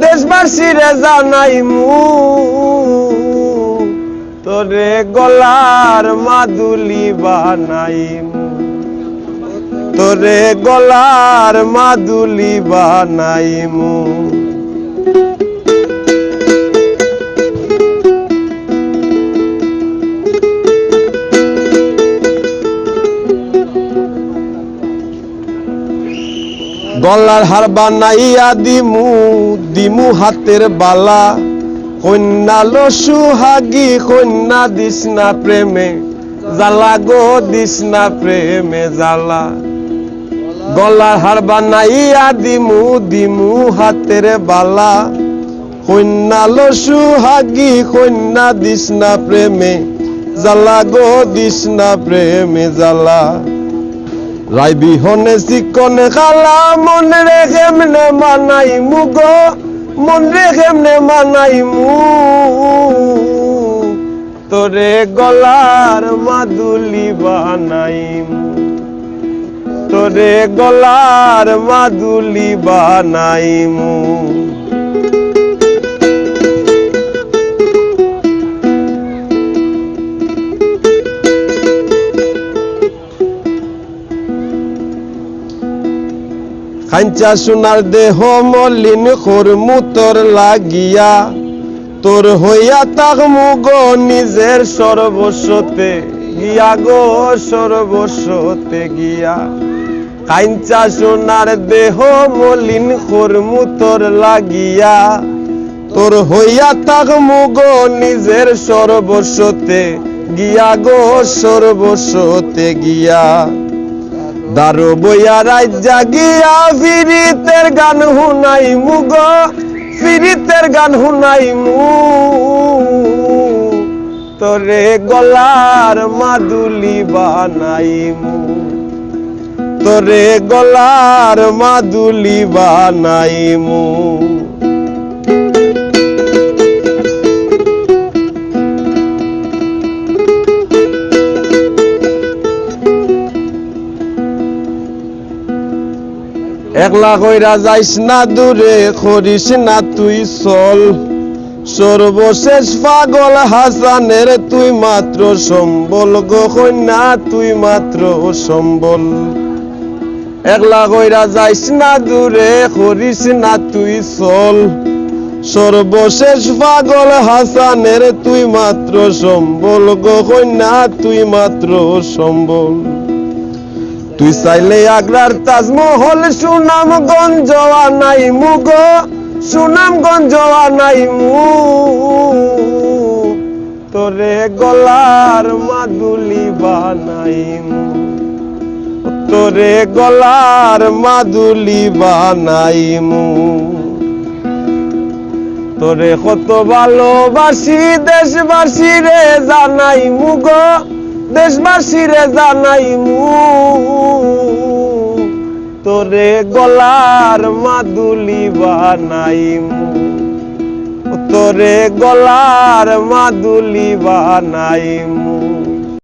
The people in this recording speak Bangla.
দেশবাসী রে জানাই মু তোরে গলার মাদুলি বানাই তোরে গলার মাদুলি বানাই মু গলার হার বানাইয়া দিমু দিমু হাতের বালা। কন্যা লসু হাগি কন্যা দিসনা প্রেমে, জ্বালা গো দিসনা প্রেমে জ্বালা। গলার হার বানাইয়া দিমু দিমু হাতের বালা। কন্যা লসু হাগি কন্যা দিসনা প্রেমে, জ্বালা গো দিসনা প্রেমে জ্বালা। রাই বিহনে চিকনে খালা, মন রে কেমনে মানাই মুগ মন রে কেমনে মানাই মু। তোরে গলার মাদুলি বানাই তোরে গলার মাদুলি বানাই মু। খাঞ্চা সোনার দেহ মলিন খরমুতর লাগিয়া, তোর হইয়া তাক মুগ নিজের সর্বস্বতে গিয়া গো, সর্বস্বতে গিয়া। কাঞ্চা সোনার দেহ মলিন খরমুতর লাগিয়া, তোর হইয়া তাক মুগ নিজের সর্বস্বতে গিয়া গো, সর্বস্বতে গিয়া। দারু বইয়া রাত জাগিয়া ফিরিতের গান হুনাই মুগ ফিরিতের গান হুনাই মু। তোরে গলার মাদুলি বানাই মু। তোরে গলার মাদুলি বানাই মু। একলা কইরা যাইস না দূরে করিস না তুই চল। সর্বশেষ পাগল হাসানের, তুই মাত্র সম্বল গো কন্যা, তুই মাত্র সম্বল। একলা কইরা যাইস না দূরে করিস না তুই চল। সর্বশেষ পাগল হাসানের, তুই মাত্র সম্বল গো কন্যা, তুই মাত্র সম্বল। তুই চাইলে আগ্রার তাজমহল, সুনামগঞ্জ নাই মুগ সুনামগঞ্জ নাই মু। তোরে গলার মাদুলি বানাই তোরে গলার মাদুলি বানাই মু। তোরে কত ভালোবাসি দেশবাসী রে জানাই মুগ দেশবাসী রে জানাই মু। তোরে গলার মাদুলি বানাই মু তোরে গলার মাদুলি বানাই মু